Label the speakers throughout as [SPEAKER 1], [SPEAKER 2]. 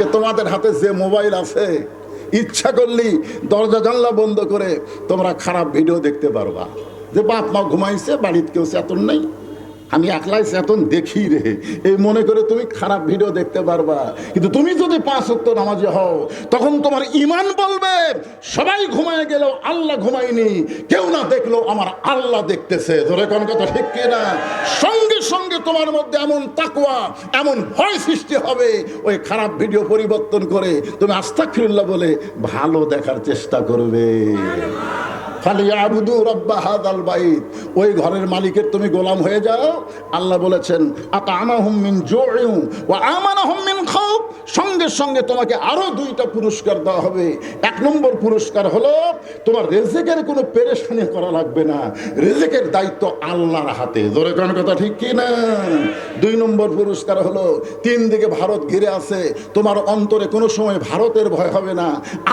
[SPEAKER 1] আজকে তোমাদের হাতে যে মোবাইল আছে, ইচ্ছা করলি দরজা জানলা বন্ধ করে তোমরা খারাপ ভিডিও দেখতে পারবা। যে বাপ মা ঘুমাইছে বাড়িতে কেউ চেতন নেই। আমি একলাই চেতন দেখি রে। এই মনে করে তুমি খারাপ ভিডিও দেখতে পারবা। কিন্তু তুমি যদি পাঁচ অক্ট নামাজি হও, তখন তোমার ইমান বলবে, সবাই ঘুমায় গেল আল্লাহ ঘুমায়নি, কেউ না দেখল আমার আল্লাহ দেখতেছে। ধরে কোন কথা ঠিক কিনা? সঙ্গে সঙ্গে তোমার মধ্যে এমন তাকুয়া এমন ভয় সৃষ্টি হবে, ওই খারাপ ভিডিও পরিবর্তন করে তুমি আস্থা আস্তাকফিরুল্লাহ বলে ভালো দেখার চেষ্টা করবে। ফালিয়াবুদু রব্বা হাদাল বাইত। ওই ঘরের মালিকের তুমি গোলাম হয়ে যাও। আল্লাহ বলেছেন সঙ্গে সঙ্গে তোমাকে দুইটা পুরস্কার দেওয়া হবে। এক নম্বর পুরস্কার হলো, তোমার রেজেকের কোনো পেরেশানি করা লাগবে না। রেজেকের দায়িত্ব আল্লাহর হাতে। কোন কথা ঠিক কি না? দুই নম্বর পুরস্কার হলো, তিন দিকে ভারত ঘিরে আছে। তোমার অন্তরে কোনো সময় ভারতের ভয় হবে না,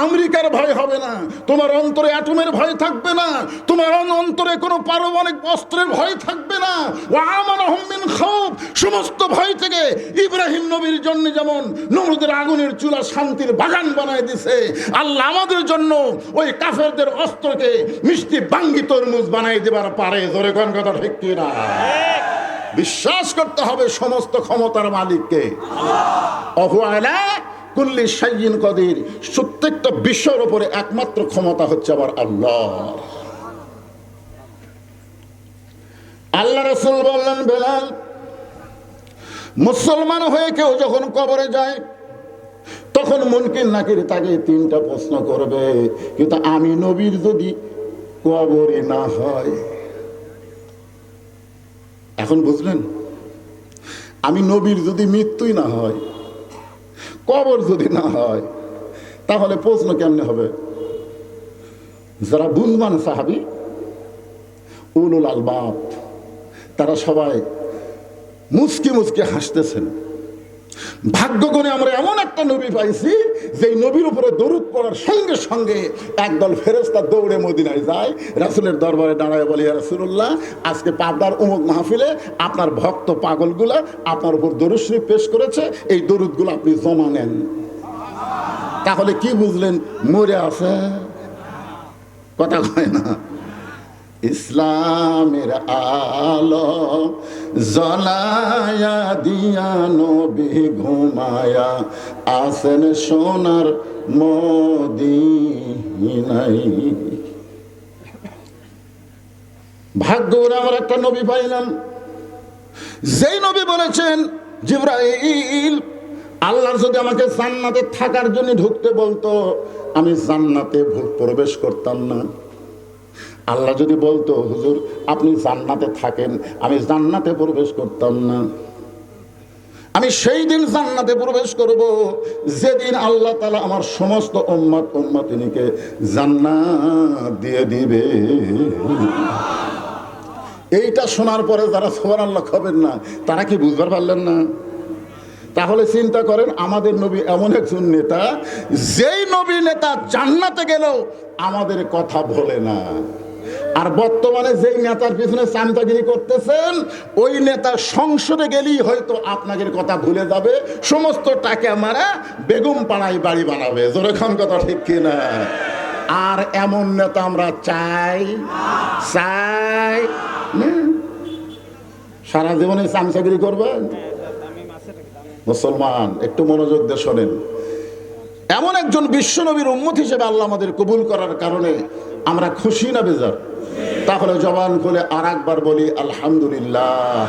[SPEAKER 1] আমেরিকার ভয় হবে না, তোমার অন্তরে অ্যাটমের ভয় থাকবে না, তোমার অন্তরে কোনো পারমাণবিক অস্ত্রের ভয় থাকবে না। সমস্ত ভয় থেকে ইব্রাহিম নবীর জন্য যেমন নমরুদের আগুনের চুলা শান্তির বাগান বানায় দিছে, আল্লাহ আমাদের জন্য ওই কাফেরদের অস্ত্রকে মিষ্টি বাঙ্গি তরমুজ বানাই দেবার পারে। কোন কথা ঠিক কিনা? বিশ্বাস করতে হবে সমস্ত ক্ষমতার মালিককে। কুল্লি সাইয়িন কদির। প্রত্যেকটা বিশ্বের উপরে একমাত্র ক্ষমতা হচ্ছে আবার আল্লাহ। আল্লাহ রসুল বললেন, বেলাল, মুসলমান হয়ে কেউ যখন কবরে যায়, তখন মুনকির নাকির তাকে তিনটা প্রশ্ন করবে, কিন্তু আমি নবীর যদি কবরে না হয়। এখন বুঝলেন? আমি নবীর যদি মৃত্যুই না হয়, কবর যদি না হয়, তাহলে প্রশ্ন কেমনে হবে? যারা বুঝবান সাহাবি, উলুল আলবাব তারা সবাই মুসকি মুসকি হাসতেছেন। ভাগ্য করে আমরা এমন একটা নবী পাইছি যে নবীর উপরে দরুদ পড়ার সঙ্গে সঙ্গে একদল ফেরেস্তা দৌড়ে মদিনায় যায়, রাসুলের দরবারে দাঁড়ায় বলে রাসুল্লাহ আজকে পাবদার উমুক মাহফিলে আপনার ভক্ত পাগলগুলা আপনার উপর দরুশ্রী পেশ করেছে, এই দরুদগুলো আপনি জমা নেন। তাহলে কি বুঝলেন? মরে আছে। কথা কয় না। ইসলামের আলো জলায়া দিয়া নবী ঘুমায়া আসেন সোনার মদিনাই ভাগ্য আমার একটা নবী পাইলাম। যেই নবী বলেছেন, জিব্রাইল আল্লাহ যদি আমাকে জান্নাতে থাকার জন্য ঢুকতে বলতো, আমি জান্নাতে প্রবেশ করতাম না। আল্লাহ যদি বলতো, হুজুর, আপনি জান্নাতে থাকেন, আমি জান্নাতে প্রবেশ করতাম না। আমি সেই দিন জান্নাতে প্রবেশ করব। যেদিন আল্লাহ তালা আমার সমস্ত উম্মত উম্মতিনীকে জান্নাত দিয়ে দিবে। এইটা শোনার পরে যারা সোয়ার আল্লাহ খাবেন না, তারা কি বুঝবার পারলেন না? তাহলে চিন্তা করেন, আমাদের নবী এমন একজন নেতা, যেই নবী নেতা জান্নাতে গেলেও আমাদের কথা বলে না। আর বর্তমানে যেই নেতার পিছনে চামচাগিরি করতেছেন, ওই নেতা সংসদে গেলেই হয়তো আপনাদের কথা ভুলে যাবে। সমস্ত টাকা মারা বেগম পাড়ায় বাড়ি বানাবে। জোরেখান কথা ঠিক কিনা? আর এমন নেতা আমরা চাই চাই সারা জীবনে চামচাগিরি করবেন মুসলমান, একটু মনোযোগ দিয়ে শোনেন। এমন একজন বিশ্বনবীর উম্মত হিসেবে আল্লাহ আমাদের কবুল করার কারণে আমরা খুশি না বেজার? তাহলে জবান খুলে আর একবার বলি, আলহামদুলিল্লাহ।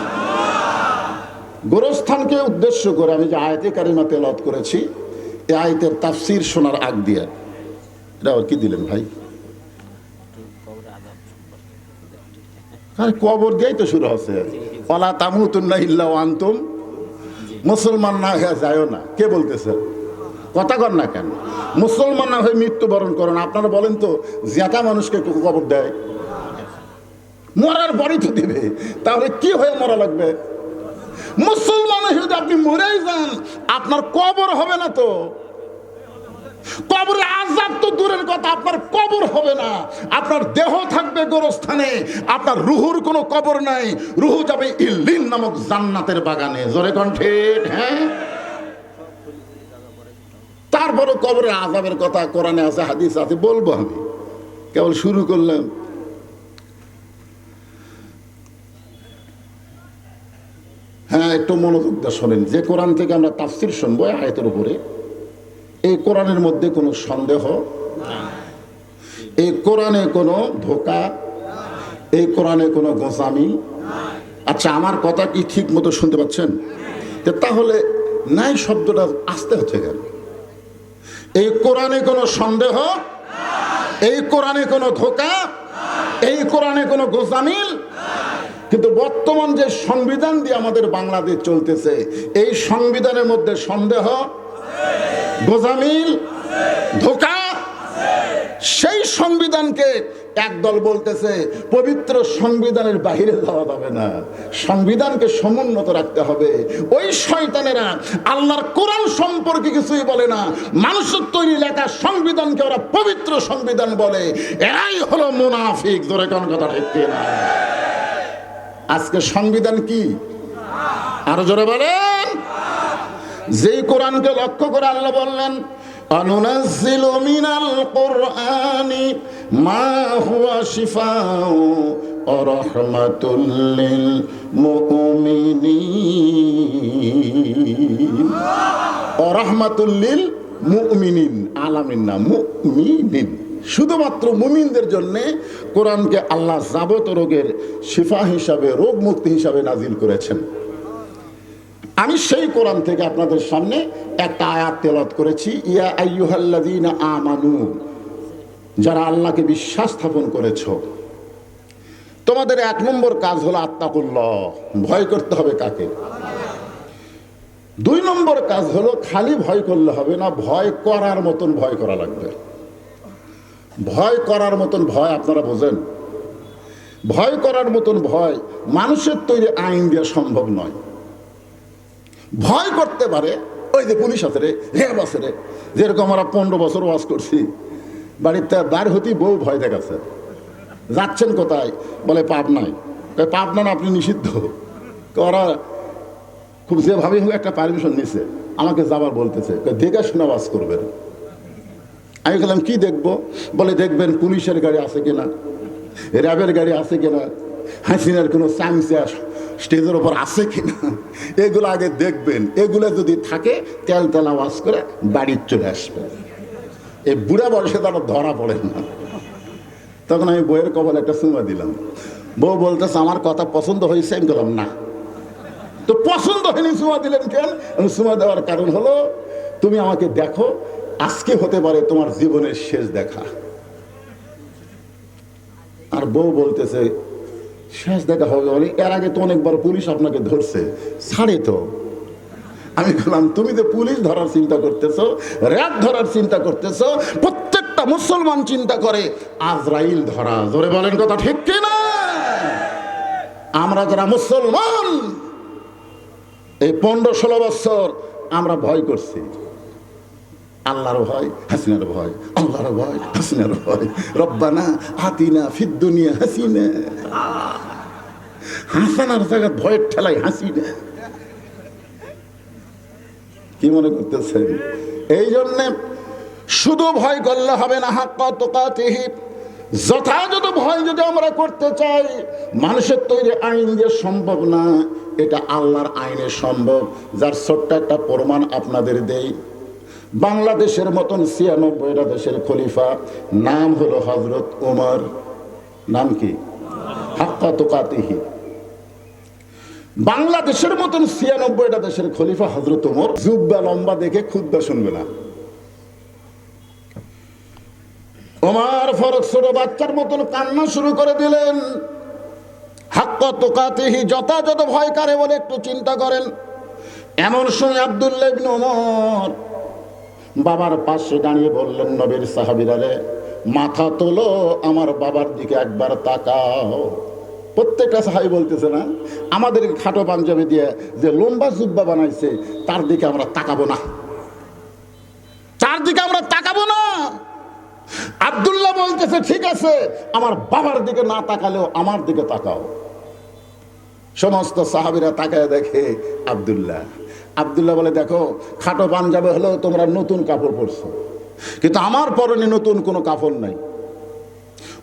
[SPEAKER 1] গোরস্থানকে উদ্দেশ্য করে আমি যে আয়তে কারিমা তেলত করেছি এই আয়তের তাফসির শোনার আগ দিয়ে। এটা আবার কি দিলেন ভাই? কবর দিয়েই তো শুরু হচ্ছে। ওলা তামুতুন্না ইল্লা আনতুম। মুসলমান না হয়ে যায়ও না। কে বলতেছে? কথা কর না কেন? মুসলমান না হয়ে মৃত্যুবরণ করেন, আপনারা বলেন তো জেতা মানুষকে কবর দেয়। মরার পরই তো দিবে, তাহলে কি হয়ে মরা লাগবে? মুসলমান যদি আপনি মরেই যান, আপনার কবর হবে না তো। কবরে আজাব তো দূরের কথা, আপনার কবর হবে না। আপনার দেহ থাকবে গোরস্থানে, আপনার রুহুর কোনো কবর নাই। রুহু যাবে ইল্লিন নামক জান্নাতের বাগানে। জোরে কণ্ঠে হ্যাঁ? তারপরে কবরের আজাবের কথা কোরআনে আছে, হাদিস আছে, বলব আমি। কেবল শুরু করলাম। হ্যাঁ একটু মনোযোগ দিয়ে শোনেন। যে কোরআন থেকে আমরা তাফসির শুনব আয়তের উপরে, এই কোরআনের মধ্যে কোনো সন্দেহ এই কোরআনে কোনো ধোকা এই কোরআনে কোনো গোসামি আচ্ছা আমার কথা কি ঠিক মতো শুনতে পাচ্ছেন? তাহলে নাই শব্দটা আসতে হচ্ছে কেন? এই কোরআনে কোনো সন্দেহ? এই কোরআনে কোনো ধোকা? এই কোরআনে কোনো গোসামিল কিন্তু বর্তমান যে সংবিধান দিয়ে আমাদের বাংলাদেশ চলতেছে, এই সংবিধানের মধ্যে সন্দেহ? গোজামিল? ধোকা? সেই সংবিধানকে একদল বলতেছে, পবিত্র সংবিধানের বাহিরে যাওয়া যাবে না। সংবিধানকে সমুন্নত রাখতে হবে। ওই শয়তানেরা আল্লাহর কোরআন সম্পর্কে কিছুই বলে না। মানুষের তৈরি লেখা সংবিধানকে ওরা পবিত্র সংবিধান বলে। এরাই হলো মুনাফিক। ধরে কোন কথা ঠিক না? আজকে সংবিধান কি? আরও জোরে বলেন। যেই কোরআনকে লক্ষ্য করে আল্লাহ বললেন কোরআনি মা হুয়া শিফাউ ওয়া রাহমাতুল লিল মুমিনিন ওয়া রাহমাতুল আলামিন না শুধুমাত্র মুমিনদের জন্য কোরআনকে আল্লাহ যাবত রোগের শিফা হিসাবে রোগ মুক্তি হিসাবে নাজিল করেছেন। আমি সেই কোরআন থেকে আপনাদের সামনে একটা আয়াত তেলত করেছি, ইয়া আমানু। যারা আল্লাহকে বিশ্বাস স্থাপন করেছ। তোমাদের এক নম্বর কাজ হলো আত্মাকুল্লাহ, ভয় করতে হবে কাকে? দুই নম্বর কাজ হলো খালি ভয় করলে হবে না, ভয় করার মতন ভয় করা লাগবে। ভয় করার মতন ভয় আপনারা বোঝেন? ভয় করার মতন ভয় মানুষের তৈরি আইন দেওয়া সম্ভব নয়। ভয় করতে পারে, ওই যে পুলিশ আছে রে রেব আছে রে, যেরকম আমরা পনেরো বছর ওয়াজ করছি, বাড়িতে বার হতেই বউ ভয় দেখাচ্ছে। যাচ্ছেন কোথায়? বলে পাপ নাই পাপ না আপনি নিষিদ্ধ? ওরা খুব যেভাবেই হোক একটা পারমিশন নিছে, আমাকে যাবার বলতেছে। দেখে শোনা বাস করবেন। আমি বললাম, কি দেখব? বলে, দেখবেন পুলিশের গাড়ি আছে কিনা, র্যাবের গাড়ি আছে কিনা, হাসিনার কোনো চামচা স্টেজের ওপর আছে কিনা? এগুলো আগে দেখবেন। এগুলো যদি থাকে, তেল তেল আওয়াজ করে বাড়ির চলে আসবে। এই বুড়া বয়সে তারা ধরা পড়ে না। তখন আমি বইয়ের কবল একটা সুমা দিলাম। বউ বলতেছে, আমার কথা পছন্দ হয়েছে? আমি বললাম, না। তো পছন্দ হয়নি সুমা দিলেন কেন? সুমা দেওয়ার কারণ হলো, তুমি আমাকে দেখো, আজকে হতে পারে তোমার জীবনের শেষ দেখা। আর বউ বলতেছে শেষ দেখা হবে বলে এর আগে তো অনেকবার পুলিশ আপনাকে ধরছে। ছাড়ে তো। আমি বললাম, তুমি তো পুলিশ ধরার চিন্তা করতেছো, র্যাব ধরার চিন্তা করতেছো, প্রত্যেকটা মুসলমান চিন্তা করে, আজরাইল ধরা। জোরে বলেন কথা ঠিক কিনা? আমরা যারা মুসলমান, এই পনেরো ষোলো বছর আমরা ভয় করছি। আল্লাহর ভয়, হাসিনার ভয়, আল্লাহর ভয়, হাসিনার ভয়। রব্বানা হাতিনা ফিদ্দুনিয়া হাসিনা। হাসানার জায়গা ভয়ের ঠেলাই হাসিনা। কি মনে করতেছেন? এই জন্যে শুধু ভয় করলে হবে না, হাক্কা তোকাতিহি যথাযথ ভয় যদি আমরা করতে চাই, মানুষের তৈরি আইন যে সম্ভব না, এটা আল্লাহর আইনে সম্ভব। যার ছোট্ট একটা প্রমাণ আপনাদের দেই। বাংলাদেশের মতন ছিয়ানব্বইটা দেশের খলিফা, নাম হলো হজরত উমর। নাম কি? হাক্কা তোকাতিহি। বাংলাদেশের মতন ছিয়ানব্বইটা দেশের খলিফা হজরত উমর, জুব্বা লম্বা দেখে খুদ্া শুনবে না। ওমার ফরক ছোট বাচ্চার মতন কান্না শুরু করে দিলেন। হাক্ক তোকাতিহি, যথাযথ ভয় কারে বলে একটু চিন্তা করেন। এমন সময় আবদুল্লাহ ওমর বাবার পাশে দাঁড়িয়ে বললেন, নবীর সাহাবিরারে মাথা তোলো, আমার বাবার দিকে একবার তাকাও। প্রত্যেকটা সাহাবি বলতেছে না, আমাদের খাটো পাঞ্জাবি দিয়ে যে লম্বা জুব্বা বানাইছে, তার দিকে আমরা তাকাবো না। তার দিকে আমরা তাকাবো না। আব্দুল্লাহ বলতেছে, ঠিক আছে, আমার বাবার দিকে না তাকালেও আমার দিকে তাকাও। সমস্ত সাহাবিরা তাকায় দেখে আব্দুল্লাহ আবদুল্লাহ বলে, দেখো, খাটো পাঞ্জাবে হলেও তোমরা নতুন কাপড় পরছো। কিন্তু আমার পরনে নতুন কোনো কাপড় নাই।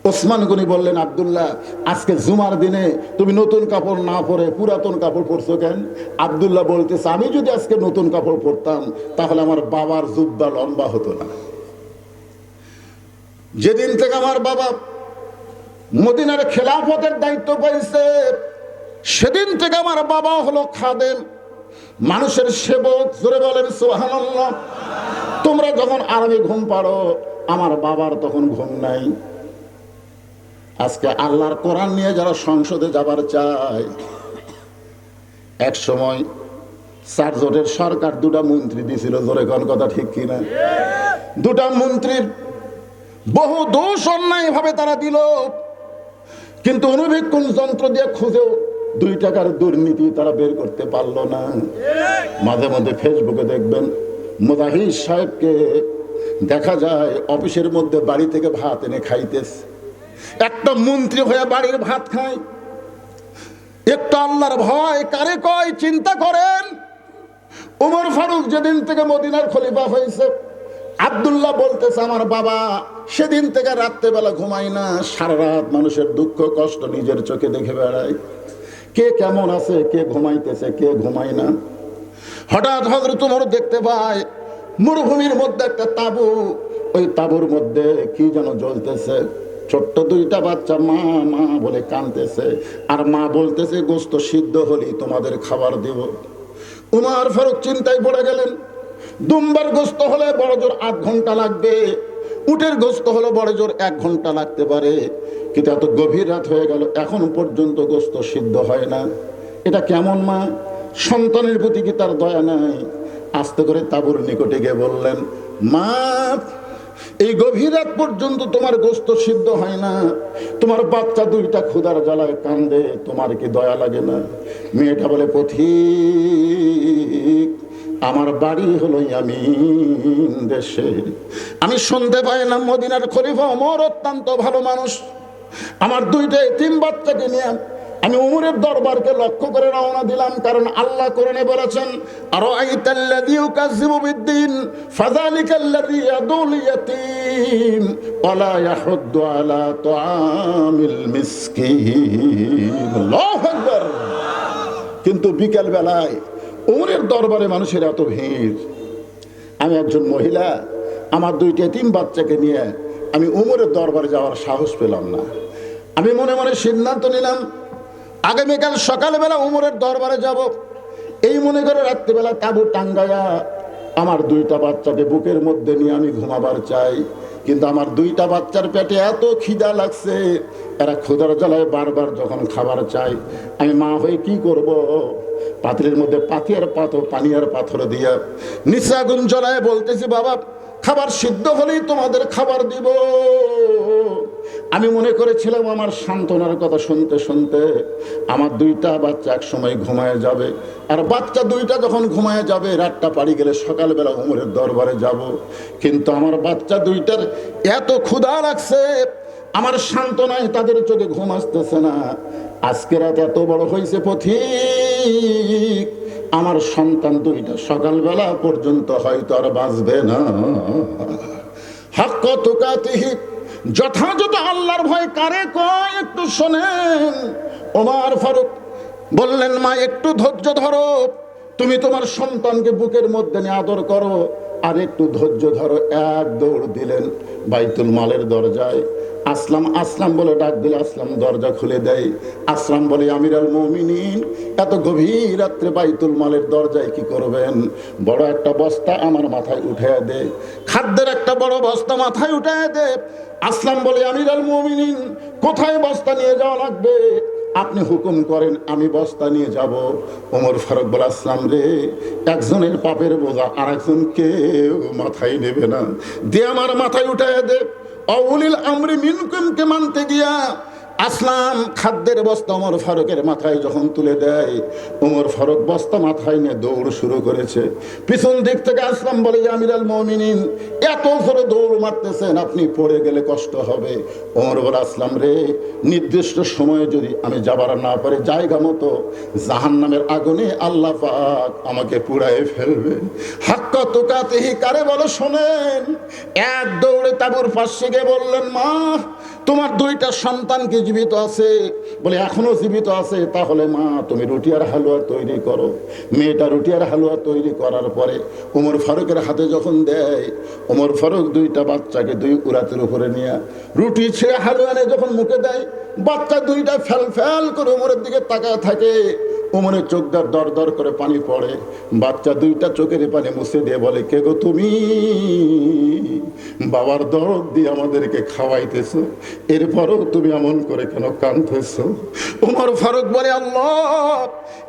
[SPEAKER 1] ওসমান গনি বললেন, আবদুল্লাহ, আজকে জুমার দিনে তুমি নতুন কাপড় না পরে পুরাতন কাপড় পরছো কেন? আবদুল্লাহ বলতেছে, আমি যদি আজকে নতুন কাপড় পরতাম, তাহলে আমার বাবার জুব্বা লম্বা হতো না। যেদিন থেকে আমার বাবা মদিনার খেলাফতের দায়িত্ব পাইছে, সেদিন থেকে আমার বাবা হলো খাদেম। মানুষের সেবক, জোরে বলেন সুবহানাল্লাহ। তোমরা যখন আরামে ঘুম পাড়ো, আমার বাবার তখন ঘুম নাই। আজকে আল্লাহর কোরআন নিয়ে যারা সংসদে যাবার চায়, এক সময় চারজনের সরকার দুটা মন্ত্রী দিছিল জোরে কোন কথা ঠিক কিনা? দুটা মন্ত্রীর বহু দোষ অন্যায় ভাবে তারা দিল। কিন্তু অনুবীক্ষণ যন্ত্র দিয়ে খুঁজেও দুই টাকার দুর্নীতি তারা বের করতে পারল না। মাঝে মাঝে ফেসবুকে দেখবেন, মুজাহিদ সাহেবকে দেখা যায় অফিসের মধ্যে বাড়ি থেকে ভাত এনে খাইতেছে। একটা মন্ত্রী হয়ে বাড়ির ভাত খায়। একটু আল্লাহর ভয়, কারে কয়, চিন্তা করেন। উমর ফারুক যেদিন থেকে মদিনার খলিফা হয়েছে, আবদুল্লাহ বলতেছে, আমার বাবা সেদিন থেকে রাত্রেবেলা ঘুমাই না, সারা রাত মানুষের দুঃখ, কষ্ট নিজের চোখে দেখে বেড়ায়। কে কেমন আছে, কে ঘুমাইতেছে, কে ঘুমায় না। হঠাৎ হজরত উমর দেখতে পায়, মরুভূমির মধ্যে একটা তাবু। ওই তাবুর মধ্যে কি যেন জ্বলতেছে। ছোট্ট দুইটা বাচ্চা মা মা বলে কানতেছে আর মা বলতেছে, গোস্ত সিদ্ধ হলি তোমাদের খাবার দেব। উমার ফারুক চিন্তায় পড়ে গেলেন। দুম্বার গোস্ত হলে বড় জোর আধ ঘণ্টা লাগবে। উটের গোস্ত হলে বড় জোর এক ঘণ্টা লাগতে পারে, কিন্তু এত গভীর রাত হয়ে গেল, এখন পর্যন্ত গোস্ত সিদ্ধ হয় না। এটা কেমন মা? সন্তানের প্রতি কি তার দয়া নাই? আস্তে করে তাবুর নিকটে গিয়ে বললেন, মা, এই গভীর রাত পর্যন্ত তোমার গোস্ত সিদ্ধ হয় না। তোমার বাচ্চা দুইটা ক্ষুধার জ্বালায় কান্দে, তোমার কি দয়া লাগে না? মেয়েটা বলে, পথিক আমার বাড়ি হলো আমি দেশে। আমি শুনতে পাইলাম মদিনার খলিফা অমর অত্যন্ত ভালো মানুষ। আমার দুইটা তিন বাচ্চাকে নিয়ে আমি উমরের দরবারকে লক্ষ্য করে রওনা দিলাম, কারণ আল্লাহ কোরআনে বলেছেন আরও কিন্তু বিকেল বেলায় উমরের দরবারে মানুষের এত ভিড়। আমি একজন মহিলা, আমার দুইটা, তিন বাচ্চাকে নিয়ে আমি উমরের দরবারে যাওয়ার সাহস পেলাম না। আমি মনে মনে সিদ্ধান্ত নিলাম, আগামীকাল সকালবেলা উমরের দরবারে যাব। এই মনে করে রাত্রিবেলা তাবু টাঙ্গায়া আমার দুইটা বাচ্চাকে বুকের মধ্যে নিয়ে আমি ঘুমাবার চাই। কিন্তু আমার দুইটা বাচ্চার পেটে এত খিদা লাগছে, এরা খোদার জ্বালায় বারবার যখন খাবার চাই আমি মা হয়ে কি করব? পাত্রের মধ্যে পাথিয়ার পাথর পানিয়ার পাথর দিয়া নিশাগুন জ্বলায় বলতেছি, বাবা, খাবার সিদ্ধ হলেই তোমাদের খাবার দিব। আমি মনে করেছিলাম আমার সান্ত্বনার কথা শুনতে শুনতে আমার দুইটা বাচ্চা এক সময় ঘুমায় যাবে। আর বাচ্চা দুইটা যখন ঘুমায় যাবে, রাতটা পাড়ি গেলে সকালবেলা উমরের দরবারে যাব। কিন্তু আমার বাচ্চা দুইটার এত ক্ষুধা লাগছে, আমার সান্ত্বনায় তাদের চোখে ঘুম আসতেছে না। আজকে রাত এত বড় হয়েছে পথিক, আমার সন্তান দুইটা সকালবেলা পর্যন্ত হয়তো আর বাঁচবে না। হাক্ক তুকাতিহি যথাযথ আল্লাহর ভয় কারে কয় একটু শোনেন। ওমার ফারুক বললেন মা একটু ধৈর্য ধরো। তুমি তোমার সন্তানকে বুকের মধ্যে নিয়ে আদর করো আর একটু ধৈর্য ধরো। এক দৌড় দিলেন বাইতুল মালের দরজায়। আসলাম আসলাম বলে ডাক দিলে আসলাম দরজা খুলে দেয়। আসলাম বলে, আমিরাল মমিনিন, এত গভীর রাত্রে বাইতুল মালের দরজায় কি করবেন? বড় একটা বস্তা আমার মাথায় উঠে দে। খাদ্যের একটা বড় বস্তা মাথায় উঠে দে। আসলাম বলে, আমিরাল মমিনিন, কোথায় বস্তা নিয়ে যাওয়া লাগবে? আপনি হুকুম করেন, আমি বস্তা নিয়ে যাব। ওমর ফারুক বলা, আসলাম রে, একজনের পাপের বোঝা আর একজন কেউ মাথায় নেবে না। দে আমার মাথায় উঠায় দে। অউলিল আমরি মিনকুমকে মানতে গিয়া আসলাম খাদ্যের বস্তা ওমর ফারুকের মাথায় যখন তুলে দেয়, ওমর ফারুক বস্তা মাথায় নিয়ে দৌড় শুরু করেছে। পিছন দিক থেকে আসলাম বলে আমিরাল মমিনিন, এত জোরে দৌড় মারতেছেন, আপনি পড়ে গেলে কষ্ট হবে। ওমর বলে, আসলাম রে, নির্দিষ্ট সময়ে যদি আমি যাবার না পারি, জায়গা মতো জাহান নামের আগুনে আল্লাহ পাক আমাকে পুড়ায় ফেলবে। হাক্কা তোকাতেহি, কারে বলো, শোনেন। এক দৌড়ে তাবুর পাশে গিয়ে বললেন, মা তোমার দুইটা সন্তান কি জীবিত আছে বলে এখনও জীবিত আছে, তাহলে মা, তুমি রুটি আর হালুয়া তৈরি করো। মেয়েটা রুটি আর হালুয়া তৈরি করার পরে ওমর ফারুকের হাতে যখন দেয় ওমর ফারুক দুইটা বাচ্চাকে দুই উরাতের উপরে নিয়ে রুটি ছেড়ে হালুয়া নিয়ে যখন মুখে দেয়, বাচ্চা দুইটা ফ্যাল ফ্যাল করে ওমরের দিকে তাকায় থাকে। ওমরের চোখ দার দর দর করে পানি পড়ে। বাচ্চা দুইটা চোখের পানি মুছে দিয়ে বলে, কে গো তুমি? বাবার দরদ দিয়ে আমাদেরকে খাওয়াইতেছো। এরপরও তুমি এমন করে কেন কাঁদতেছো? উমর ফারুক বলে, আল্লাহ,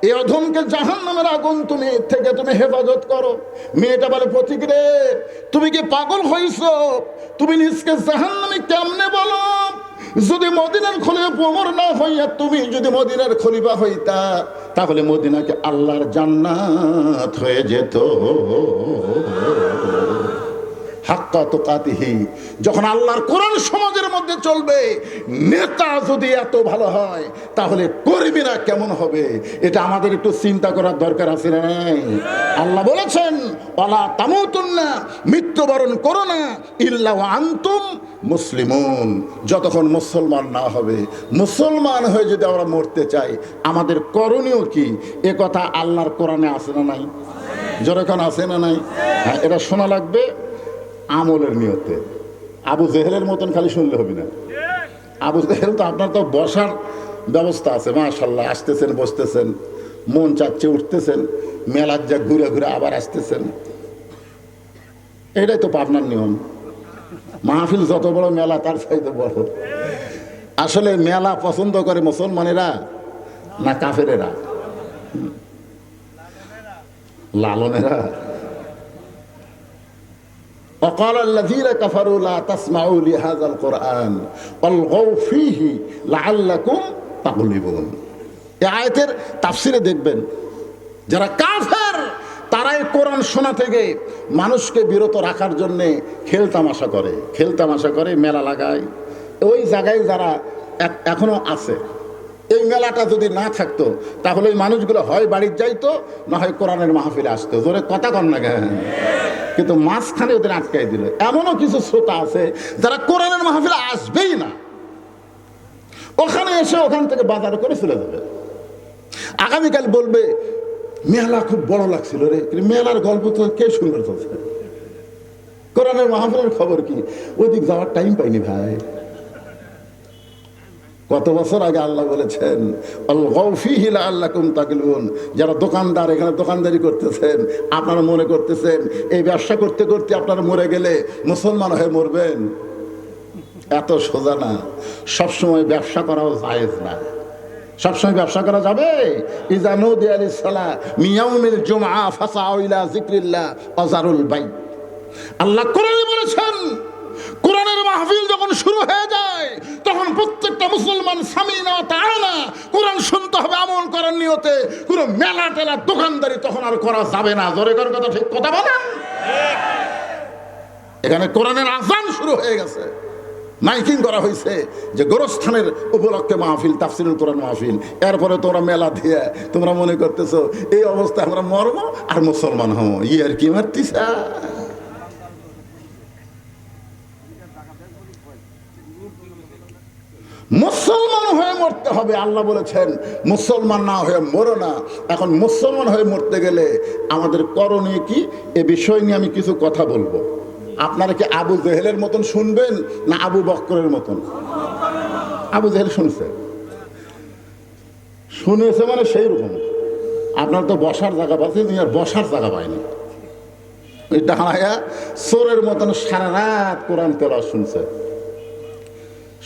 [SPEAKER 1] এ অধমকে জাহান নামের আগুন তুমি এর থেকে তুমি হেফাজত করো। মেয়েটা বলে প্রতীক রে, তুমি কি পাগল হইছো? তুমি নিজকে জাহান নামে কেমনে বলো? যদি মদিনার খলিফা প্রমর না হইয়া তুমি যদি মদিনার খলিফা হইতা তাহলে মদিনাকে আল্লাহর জান্নাত হয়ে যেত। হাক্কা তোকাতিহি। যখন আল্লাহর কোরআন সমাজের মধ্যে চলবে, নেতা যদি এত ভালো হয়, তাহলে কর্মীরা কেমন হবে? এটা আমাদের একটু চিন্তা করার দরকার আছে না আল্লাহ বলেছেন অলা তামুতুন্না, মৃত্যুবরণ করো না, ইল্লা আনতুম মুসলিমুন। যতক্ষণ মুসলমান না হবে, মুসলমান হয়ে যদি আমরা মরতে চাই, আমাদের করণীয় কি? এ কথা আল্লাহর কোরআনে আছে না নাই? যখন আছে না নাই? হ্যাঁ এটা শোনা লাগবে। আমলের নিয়তে। আবু জেহেলের মতন খালি শুনলে হবে না। আবু জেহেল তো আপনার তো বসার ব্যবস্থা আছে মাশাল্লাহ আসতেছেন, বসতেছেন, মন চাচ্ছে উঠতেছেন, মেলার যা ঘুরে ঘুরে আবার আসতেছেন। এটাই তো পাবনার নিয়ম। মাহফিল যত বড় মেলা, তার চাইতে বড়। আসলে মেলা পছন্দ করে মুসলমানেরা না কাফেরেরা? লালনেরা? وقال الذين كفروا لا تسمعوا لهذا القرآن والغوا فيه لعلكم تغلبون এই আয়াতের তাফসিরে দেখবেন যারা কাফের তারাই কোরআন শোনা থেকে মানুষকে বিরত রাখার জন্য খেলতামাশা করে খেলতামাশা করে মেলা লাগায় ওই জায়গায় যারা এক- এখনো আছে এই মেলাটা যদি না থাকতো তাহলে ওই মানুষগুলো হয় বাড়ির যাইতো না হয় কোরআনের মাহফিলে আসতো জোরে কথা কর না কেন কিন্তু মাঝখানে ওদের আটকাই দিল। এমনও কিছু শ্রোতা আছে যারা কোরআনের মাহফিলে আসবেই না। ওখানে এসে ওখান থেকে বাজার করে চলে যাবে আগামীকাল বলবে, মেলা খুব বড় লাগছিল রে। মেলার গল্প তো কে শুনবে? চলছে কোরআনের মাহফিলের খবর কি? ওইদিক যাওয়ার টাইম পাইনি ভাই। কত বছর আগে আল্লাহ বলেছেন তাকিলুন যারা দোকানদার, এখানে দোকানদারি করতেছেন, আপনারা মনে করতেছেন, এই ব্যবসা করতে করতে আপনারা মরে গেলে মুসলমান হয়ে মরবেন। এত সোজা না। সবসময় ব্যবসা করাও জায়েজ না। সবসময় ব্যবসা করা যাবে? সালা যিকরিল্লাহ অজারুল আল্লাহ কোরআনে বলেছেন মাহফিল যখন শুরু হয়ে যায়, তখন প্রত্যেকটা মুসলমান স্বামী না, তারা কোরআন শুনতে হবে, আমল করার নিয়তে। কোনো মেলা টেলা দোকানদারি তখন আর করা যাবে না। জোরে করার কথা ঠিক কথা বলেন? এখানে কোরআনের আজান শুরু হয়ে গেছে। মাইকিং করা হয়েছে যে গোরস্থানের উপলক্ষে মাহফিল, তাফসিরুল কোরআন মাহফিল। এরপরে তোমরা মেলা দিয়ে, তোমরা মনে করতেছো, এই অবস্থায় আমরা মরবো আর মুসলমান হব। ই আর কি মারতিসা মুসলমান হয়ে মরতে হবে, আল্লাহ বলেছেন, মুসলমান না হয়ে মরো না। এখন মুসলমান হয়ে মরতে গেলে আমাদের করণীয় কি? এ বিষয় নিয়ে আমি কিছু কথা বলব। আপনারা কি আবু জেহেলের মতন শুনবেন না আবু বক্করের মতন? আবু জেহেল শুনছে। শুনেছে মানে সেই রকম। আপনার তো বসার জায়গা পাচ্ছেন আর বসার জায়গা পায়নি ওই ডাঙায়া চোরের মতন সারা রাত কোরআন তেলা শুনছে।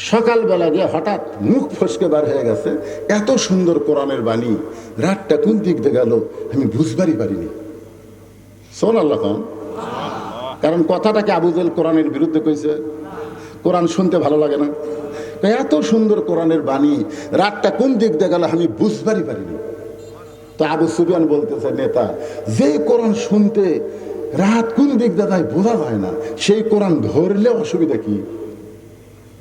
[SPEAKER 1] সকালবেলা গিয়ে হঠাৎ মুখ ফসকে বার হয়ে গেছে। এত সুন্দর কোরআনের বাণী, রাতটা কোন দিক দিয়ে গেল আমি বুঝবারই পারিনি। শোন আল্লাহ কারণ কথাটাকে আবুজেল কোরআনের বিরুদ্ধে কইছে। কোরআন শুনতে ভালো লাগে না। এত সুন্দর কোরআনের বাণী, রাতটা কোন দিক দিয়ে গেল আমি বুঝবারই পারিনি। তো আবু সুবিয়ান বলতেছে, নেতা, যে কোরআন শুনতে রাত কোন দিক দাদাই বোঝা যায় না। সেই কোরআন ধরলে অসুবিধা কি?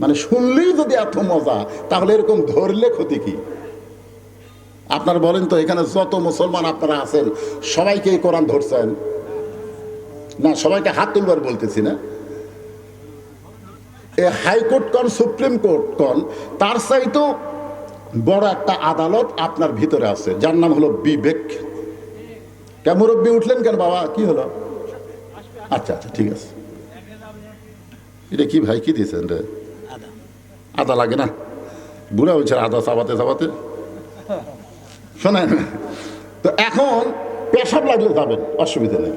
[SPEAKER 1] মানে শুনলেই যদি এত মজা, তাহলে এরকম ধরলে ক্ষতি কি? আপনারা বলেন তো, এখানে যত মুসলমান আপনারা আছেন, সবাইকে এই কোরআন ধরছেন? না, সবাইকে হাত তুলবার বলতেছি না। এ হাইকোর্ট কন, সুপ্রিম কোর্ট কন, তার চাইতেও বড় একটা আদালত আপনার ভিতরে আছে, যার নাম হলো বিবেক। কেমরব্বি উঠলেন কেন বাবা? কি হলো? আচ্ছা আচ্ছা ঠিক আছে। এটা কি ভাই, কি দিয়েছেন রে? আদা লাগে না। বুড়া হয়েছে আদা চাবাতে চাবাতে। শোনেন, তো এখন পেশাব লাগলে যাবেন, অসুবিধা নেই।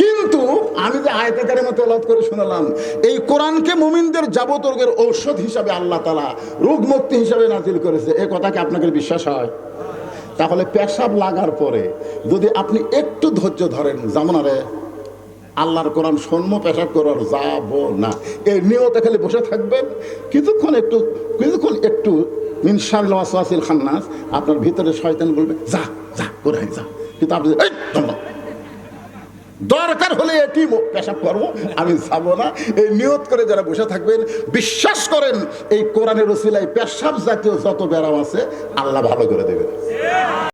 [SPEAKER 1] কিন্তু আমি যে আয়তাকারের মতো এলাদ করে শুনলাম, এই কোরআনকে মুমিনদের যাবতর্গের ঔষধ হিসাবে আল্লাহ তালা রোগমুক্তি হিসাবে নাজিল করেছে, এ কথাকে আপনাকে বিশ্বাস হয়? তাহলে পেশাব লাগার পরে যদি আপনি একটু ধৈর্য ধরেন যেমন আরে আল্লাহর কোরআন সন্ম পেশাব করার যাব না। এই নিয়তে খালি বসে থাকবেন। কিছুক্ষণ একটু কিছুক্ষণ একটু ইনশাল্লাহ খান্নাস, আপনার ভিতরে শয়তান বলবে, যা যা, করে যা। কিন্তু আপনি দরকার হলে এটি পেশাব করব, আমি যাব না। এই নিয়ত করে যারা বসে থাকবেন, বিশ্বাস করেন, এই কোরআনের রসিলায় পেশাব জাতীয় যত ব্যারাম আছে, আল্লাহ ভালো করে দেবেন।